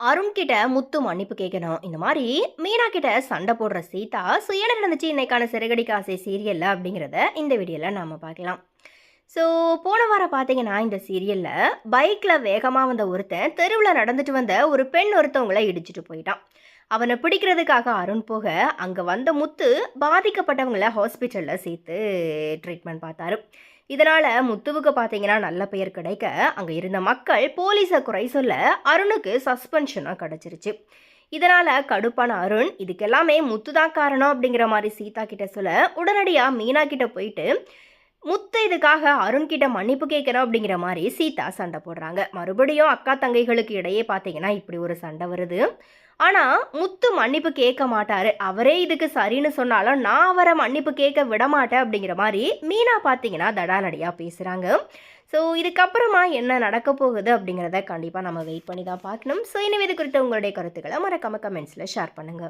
அருண் கிட்ட முத்து மன்னிப்பு கேட்கணும் இந்த மாதிரி மீனா கிட்ட சண்டை போடுற சீதா ஸோ என்ன நடந்துச்சு இன்னைக்கான சிறகடி காசை சீரியல்ல அப்படிங்கிறத இந்த வீடியோவில் நாம பார்க்கலாம். ஸோ போன வாரம் பார்த்தீங்கன்னா இந்த சீரியலில் பைக்கில் வேகமாக வந்த ஒருத்தன் தெருவில் நடந்துட்டு வந்த ஒரு பெண் ஒருத்தவங்களை இடிச்சிட்டு போயிட்டான். அவனை பிடிக்கிறதுக்காக அருண் போக அங்கே வந்த முத்து பாதிக்கப்பட்டவங்கள ஹாஸ்பிட்டலில் சேர்த்து ட்ரீட்மெண்ட் பார்த்தாரு. இதனால் முத்துவுக்கு பார்த்தீங்கன்னா நல்ல பெயர் கிடைக்க அங்கே இருந்த மக்கள் போலீஸை குறை சொல்ல அருணுக்கு சஸ்பென்ஷனாக கிடச்சிருச்சு. இதனால் கடுப்பான அருண் இதுக்கெல்லாமே முத்து தான் காரணம் அப்படிங்கிற மாதிரி சீதா கிட்ட சொல்ல உடனடியாக மீனா கிட்ட போயிட்டு முத்து இதுக்காக அருண்கிட்ட மன்னிப்பு கேட்கணும் அப்படிங்கிற மாதிரி சீதா சண்டை போடுறாங்க. மறுபடியும் அக்கா தங்கைகளுக்கு இடையே பார்த்தீங்கன்னா இப்படி ஒரு சண்டை வருது. ஆனால் முத்து மன்னிப்பு கேட்க மாட்டாரு. அவரே இதுக்கு சரின்னு சொன்னாலும் நான் அவரை மன்னிப்பு கேட்க விட மாட்டேன் அப்படிங்கிற மாதிரி மீனா பார்த்தீங்கன்னா தடாநடியாக பேசுகிறாங்க ஸோ இதுக்கப்புறமா என்ன நடக்க போகுது அப்படிங்கிறத கண்டிப்பாக நம்ம வெயிட் பண்ணி தான் பார்க்கணும். ஸோ இனிமே இது குறித்த உங்களுடைய கருத்துக்களை மறக்காம கமெண்ட்ஸில் ஷேர் பண்ணுங்கள்